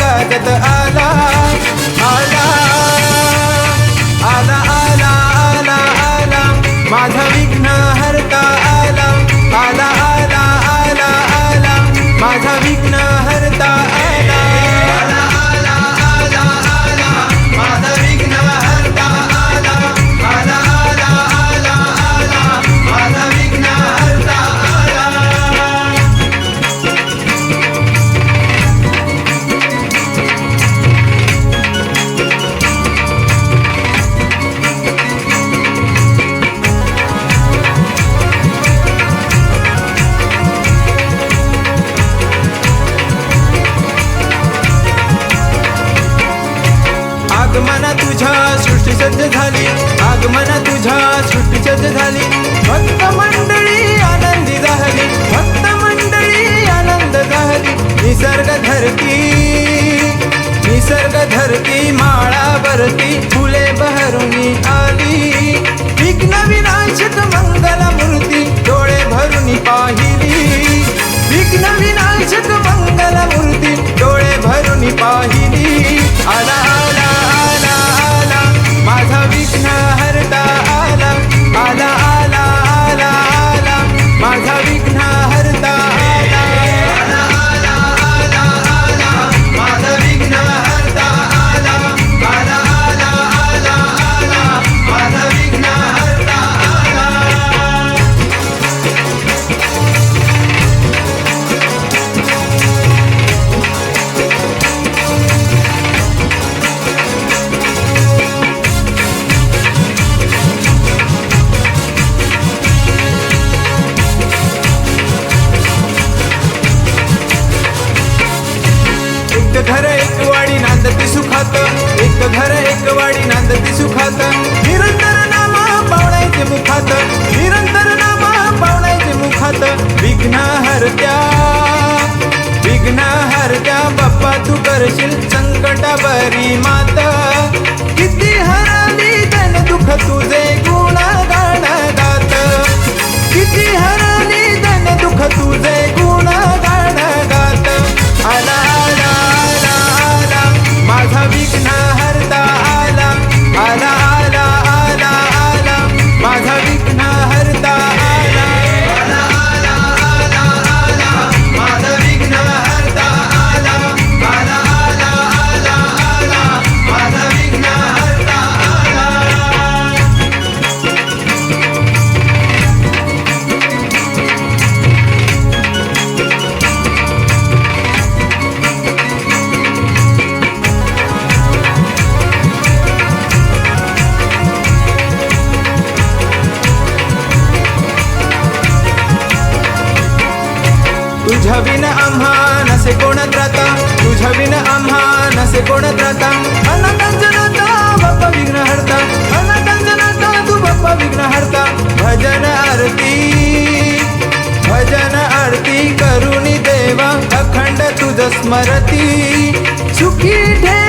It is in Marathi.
ताकत आ सुटचत झाली. आगमन तुझ्या सुटचत झाली. भक्त मंडळी आनंदी झाली. भक्त मंडळी आनंद झाली. निसर्ग धरती निसर्ग धरती माळा भरती एक घर एक वाडी नांदती सुखात. एक घर एक वाडी नांदती सुखात. निरंतर नामा पावण्याचे मुखात. निरंतर नामा पावण्याचे मुखात. विघ्न हरत्या विघ्न हरत्या बाप्पा तू करशील संकटा बरी माता. किती हराली तन दुख तुझे तुझ्या विन आम्हा नसे कोण त्राता? तुझ्या विन आम्हा नसे कोण त्राता? अनंतजनाता बाप्पा विघ्न हरता तू बाप्पा विघ्न हरता भजन आरती भजन आरती करुणी देवा अखंड तुझ स्मरती. सुखी ठेवा